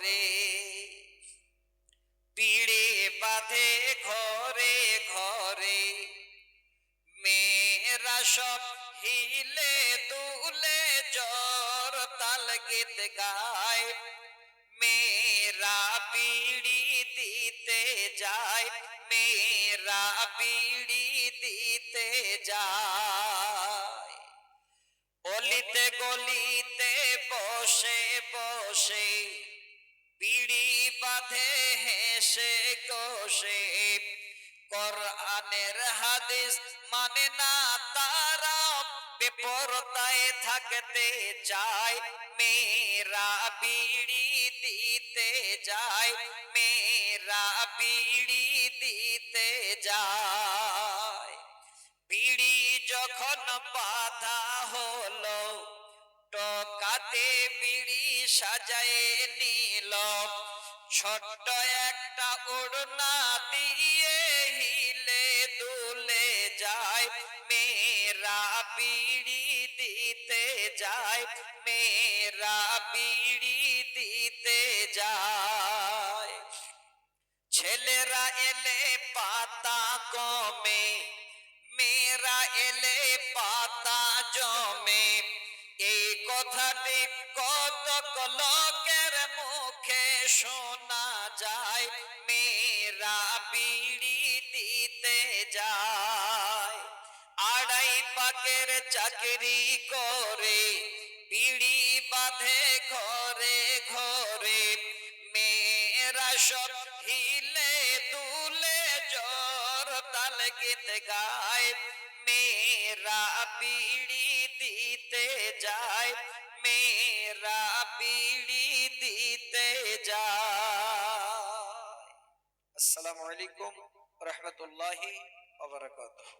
ঘরে পিড়ে বাঁধে ঘরে ঘরে, মেয়েরা সব হিলে দুলে জ্বর তাল গীত গায়। মেয়েরা বিড়ি দিতে যায়, মেয়েরা বিড়ি দিতে যায়। অলিতে গলিতে বসে বসে বিড়ি বাঁধে হেসে কষে। কোরআনের হাদিস মানে না তারা বেপরতায় থাকতে চায়। মেয়েরা বিড়ি দিতে যায়। মেয়েরা বিড়ি দিতে যায়। বিড়ি যখন বাধা হলো টকাতে বিড়ি সাজায়ে নিল। ছোট্ট একটা ওড়না দিয়ে হিলে দুলে যায়। মেয়েরা বিড়ি দিতে যায়। মেয়েরা বিড়ি দিতে যায়। ছেলেরা এলে পাতা কমে মেয়েরা এলে পাতা জমে। এই কথাটি কত লোকের মুখে শোনা যায়, মেয়েরা বিড়ি দিতে যায়। আড়াই পাকের চাকরি করে, বিড়ি বাঁধে ঘরে ঘরে, মেয়েরা সব হিলে তুলে জ্বর তাল গীত গায় মেয়েরা বিড়ি দিতে যায় মেয়েরা বিড়ি দিতে যায় আসসালামু আলাইকুম রহমতুল্লাহি ওয়া বারাকাতুহু